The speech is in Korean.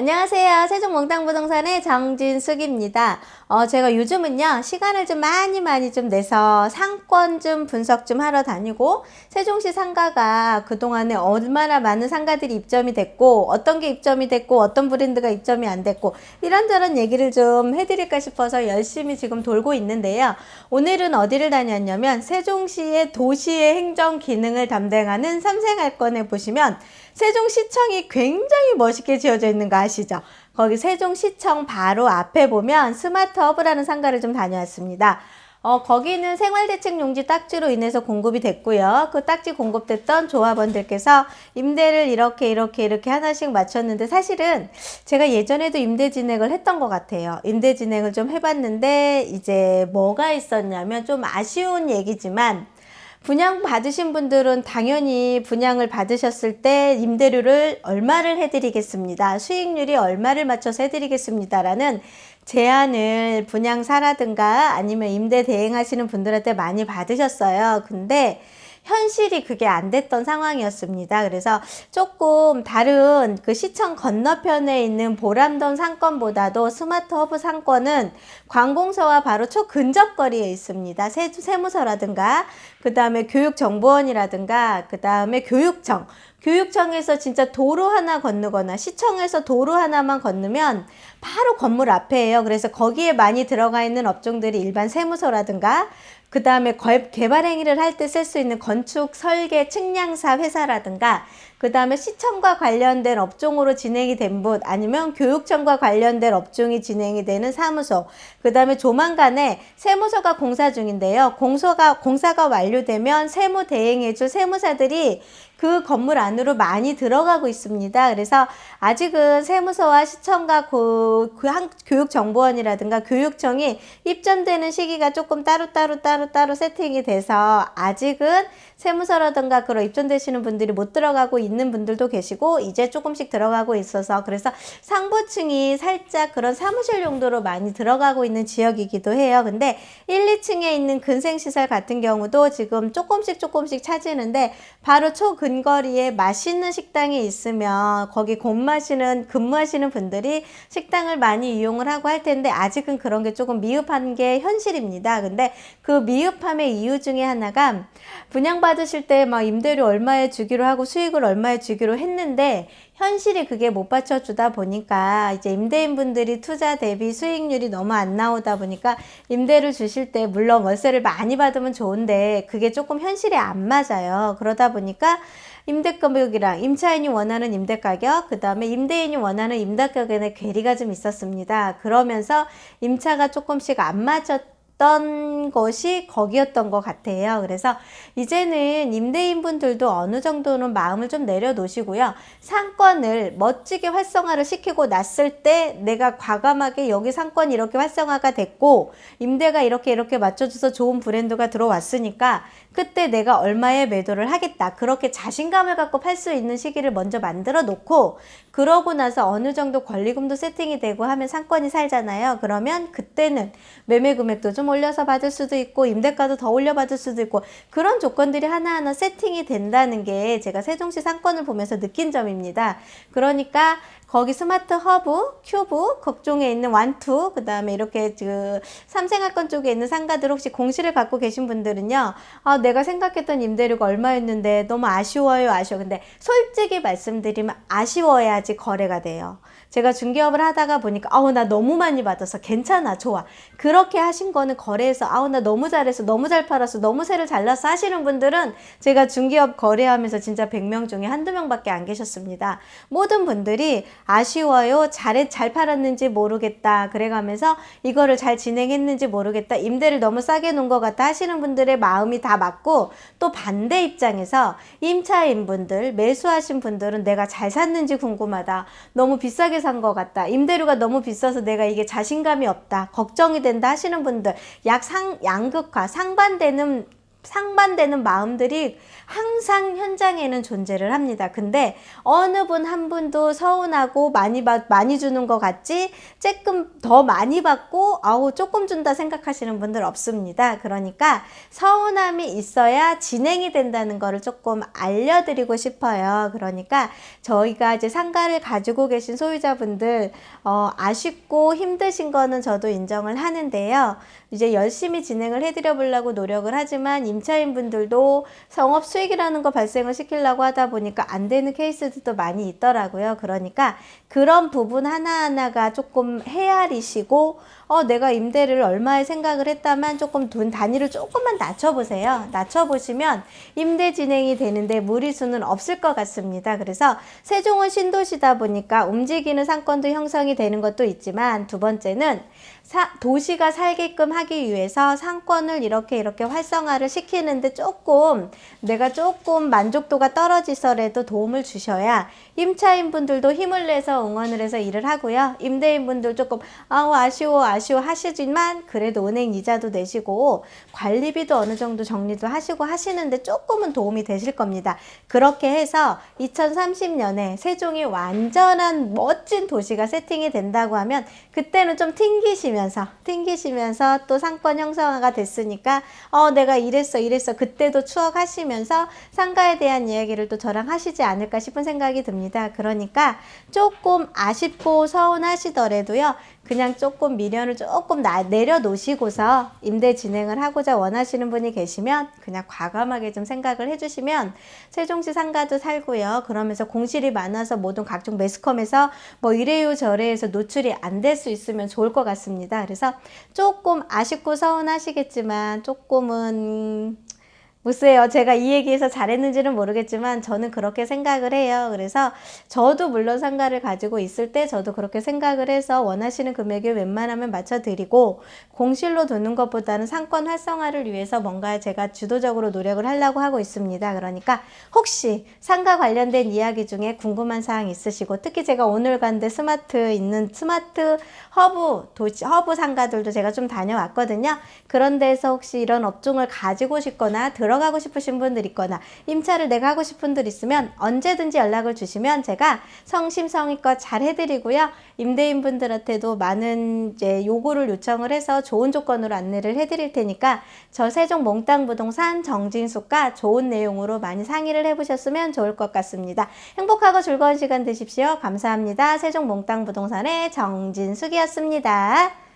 안녕하세요. 세종몽땅부동산의 정진숙입니다. 어, 제가 요즘은요, 시간을 좀 많이 많이 좀 내서 상권 좀 분석 좀 하러 다니고, 세종시 상가가 그동안에 얼마나 많은 상가들이 입점이 됐고, 어떤 게 입점이 됐고, 어떤 브랜드가 입점이 안 됐고, 이런저런 얘기를 좀 해드릴까 싶어서 열심히 지금 돌고 있는데요. 오늘은 어디를 다녔냐면, 세종시의 도시의 행정 기능을 담당하는 삼생할권에 보시면, 세종시청이 굉장히 멋있게 지어져 있는 거 아시죠? 거기 세종시청 바로 앞에 보면 스마트 허브라는 상가를 좀 다녀왔습니다. 어, 거기는 생활대책용지 딱지로 인해서 공급이 됐고요. 그 딱지 공급됐던 조합원들께서 임대를 이렇게 이렇게 이렇게 하나씩 맞췄는데 사실은 제가 예전에도 임대 진행을 했던 것 같아요. 임대 진행을 좀 해봤는데 이제 뭐가 있었냐면 좀 아쉬운 얘기지만 분양 받으신 분들은 당연히 분양을 받으셨을 때 임대료를 얼마를 해드리겠습니다. 수익률이 얼마를 맞춰서 해드리겠습니다라는 제안을 분양사라든가 아니면 임대 대행하시는 분들한테 많이 받으셨어요. 근데 현실이 그게 안 됐던 상황이었습니다. 그래서 조금 다른 그 시청 건너편에 있는 보람동 상권보다도 스마트 허브 상권은 관공서와 바로 초근접 거리에 있습니다. 세, 세무서라든가 그 다음에 교육정보원이라든가 그 다음에 교육청 교육청에서 진짜 도로 하나 건너거나 시청에서 도로 하나만 건너면 바로 건물 앞에예요. 그래서 거기에 많이 들어가 있는 업종들이 일반 세무서라든가 그 다음에 개발 행위를 할 때 쓸 수 있는 건축, 설계, 측량사 회사라든가 그 다음에 시청과 관련된 업종으로 진행이 된 곳 아니면 교육청과 관련된 업종이 진행이 되는 사무소 그 다음에 조만간에 세무서가 공사 중인데요. 공소가, 공사가 완료되면 세무 대행해줄 세무사들이 그 건물 안으로 많이 들어가고 있습니다. 그래서 아직은 세무서와 시청과 그, 그 한, 교육정보원이라든가 교육청이 입점되는 시기가 조금 따로따로 따로 따로 세팅이 돼서 아직은 세무서라든가 그런 입점되시는 분들이 못 들어가고 있는 분들도 계시고 이제 조금씩 들어가고 있어서 그래서 상부층이 살짝 그런 사무실 용도로 많이 들어가고 있는 지역이기도 해요. 근데 1, 2층에 있는 근생시설 같은 경우도 지금 조금씩 조금씩 차지는데 바로 초근거리에 맛있는 식당이 있으면 거기 곰마시는 근무하시는 분들이 식당을 많이 이용을 하고 할 텐데 아직은 그런 게 조금 미흡한 게 현실입니다. 근데 그 미흡함의 이유 중에 하나가 분양받으실 때 막 임대료 얼마에 주기로 하고 수익을 얼마에 주기로 했는데 현실이 그게 못 받쳐주다 보니까 이제 임대인 분들이 투자 대비 수익률이 너무 안 나오다 보니까 임대를 주실 때 물론 월세를 많이 받으면 좋은데 그게 조금 현실에 안 맞아요. 그러다 보니까 임대 가격이랑 임차인이 원하는 임대 가격, 그 다음에 임대인이 원하는 임대 가격의 괴리가 좀 있었습니다. 그러면서 임차가 조금씩 안 맞았 던 것이 거기였던 것 같아요. 그래서 이제는 임대인 분들도 어느 정도는 마음을 좀 내려놓으시고요. 상권을 멋지게 활성화를 시키고 났을 때 내가 과감하게 여기 상권이 이렇게 활성화가 됐고 임대가 이렇게 이렇게 맞춰줘서 좋은 브랜드가 들어왔으니까 그때 내가 얼마에 매도를 하겠다. 그렇게 자신감을 갖고 팔 수 있는 시기를 먼저 만들어 놓고 그러고 나서 어느 정도 권리금도 세팅이 되고 하면 상권이 살잖아요. 그러면 그때는 매매 금액도 좀 올려서 받을 수도 있고 임대가도 더 올려 받을 수도 있고 그런 조건들이 하나하나 세팅이 된다는 게 제가 세종시 상권을 보면서 느낀 점입니다. 그러니까 거기 스마트 허브, 큐브, 극종에 있는 완투, 그 다음에 이렇게 그 삼생활권 쪽에 있는 상가들 혹시 공시를 갖고 계신 분들은요, 아, 내가 생각했던 임대료가 얼마였는데 너무 아쉬워요, 아쉬워. 근데 솔직히 말씀드리면 아쉬워야지 거래가 돼요. 제가 중개업을 하다가 보니까 아우 나 너무 많이 받아서 괜찮아 좋아 그렇게 하신 거는 거래해서 아우 나 너무 잘해서 너무 잘 팔았어 너무 새를 잘났어 하시는 분들은 제가 중개업 거래하면서 진짜 100명 중에 한두 명밖에 안 계셨습니다. 모든 분들이 아쉬워요. 잘해 잘 팔았는지 모르겠다. 그래가면서 이거를 잘 진행했는지 모르겠다. 임대를 너무 싸게 놓은 것 같다 하시는 분들의 마음이 다 맞고 또 반대 입장에서 임차인 분들 매수하신 분들은 내가 잘 샀는지 궁금하다. 너무 비싸게 산 것 같다. 임대료가 너무 비싸서 내가 이게 자신감이 없다. 걱정이 된다 하시는 분들 약 상, 양극화, 상반되는 상반되는 마음들이 항상 현장에는 존재를 합니다. 근데 어느 분 한 분도 서운하고 많이 받, 많이 주는 것 같지 조금 더 많이 받고 아우 조금 준다 생각하시는 분들 없습니다. 그러니까 서운함이 있어야 진행이 된다는 거를 조금 알려드리고 싶어요. 그러니까 저희가 이제 상가를 가지고 계신 소유자분들 어, 아쉽고 힘드신 거는 저도 인정을 하는데요. 이제 열심히 진행을 해드려 보려고 노력을 하지만 임차인 분들도 성업 수익이라는 거 발생을 시키려고 하다 보니까 안 되는 케이스들도 많이 있더라고요. 그러니까 그런 부분 하나하나가 조금 헤아리시고 어, 내가 임대를 얼마에 생각을 했다면 조금 돈 단위를 조금만 낮춰보세요. 낮춰보시면 임대 진행이 되는데 무리수는 없을 것 같습니다. 그래서 세종은 신도시다 보니까 움직이는 상권도 형성이 되는 것도 있지만 두 번째는 사, 도시가 살게끔 하기 위해서 상권을 이렇게 이렇게 활성화를 시 키는데 조금 내가 조금 만족도가 떨어지더라도 도움을 주셔야 임차인 분들도 힘을 내서 응원을 해서 일을 하고요. 임대인 분들 조금 아우 아쉬워 아쉬워 하시지만 그래도 은행 이자도 내시고 관리비도 어느 정도 정리도 하시고 하시는데 조금은 도움이 되실 겁니다. 그렇게 해서 2030년에 세종이 완전한 멋진 도시가 세팅이 된다고 하면 그때는 좀 튕기시면서 튕기시면서 또 상권 형성화가 됐으니까 어 내가 이랬 어 이랬어 그때도 추억하시면서 상가에 대한 이야기를 또 저랑 하시지 않을까 싶은 생각이 듭니다. 그러니까 조금 아쉽고 서운하시더라도요. 그냥 조금 미련을 조금 나, 내려놓으시고서 임대 진행을 하고자 원하시는 분이 계시면 그냥 과감하게 좀 생각을 해주시면 세종시 상가도 살고요. 그러면서 공실이 많아서 모든 각종 매스컴에서 뭐 이래요 저래해서 노출이 안 될 수 있으면 좋을 것 같습니다. 그래서 조금 아쉽고 서운하시겠지만 조금은 글쎄요, 제가 이 얘기해서 잘했는지는 모르겠지만 저는 그렇게 생각을 해요. 그래서 저도 물론 상가를 가지고 있을 때 저도 그렇게 생각을 해서 원하시는 금액에 웬만하면 맞춰드리고 공실로 두는 것보다는 상권 활성화를 위해서 뭔가 제가 주도적으로 노력을 하려고 하고 있습니다. 그러니까 혹시 상가 관련된 이야기 중에 궁금한 사항 있으시고 특히 제가 오늘 간데 스마트 있는 스마트 허브 도시 허브 상가들도 제가 좀 다녀왔거든요. 그런 데서 혹시 이런 업종을 가지고 싶거나 들어가고 싶으신 분들 있거나 임차를 내가 하고 싶은 분들 있으면 언제든지 연락을 주시면 제가 성심성의껏 잘 해드리고요. 임대인 분들한테도 많은 이제 요구를 요청을 해서 좋은 조건으로 안내를 해드릴 테니까 저 세종 몽땅 부동산 정진숙과 좋은 내용으로 많이 상의를 해보셨으면 좋을 것 같습니다. 행복하고 즐거운 시간 되십시오. 감사합니다. 세종 몽땅 부동산의 정진숙이었습니다.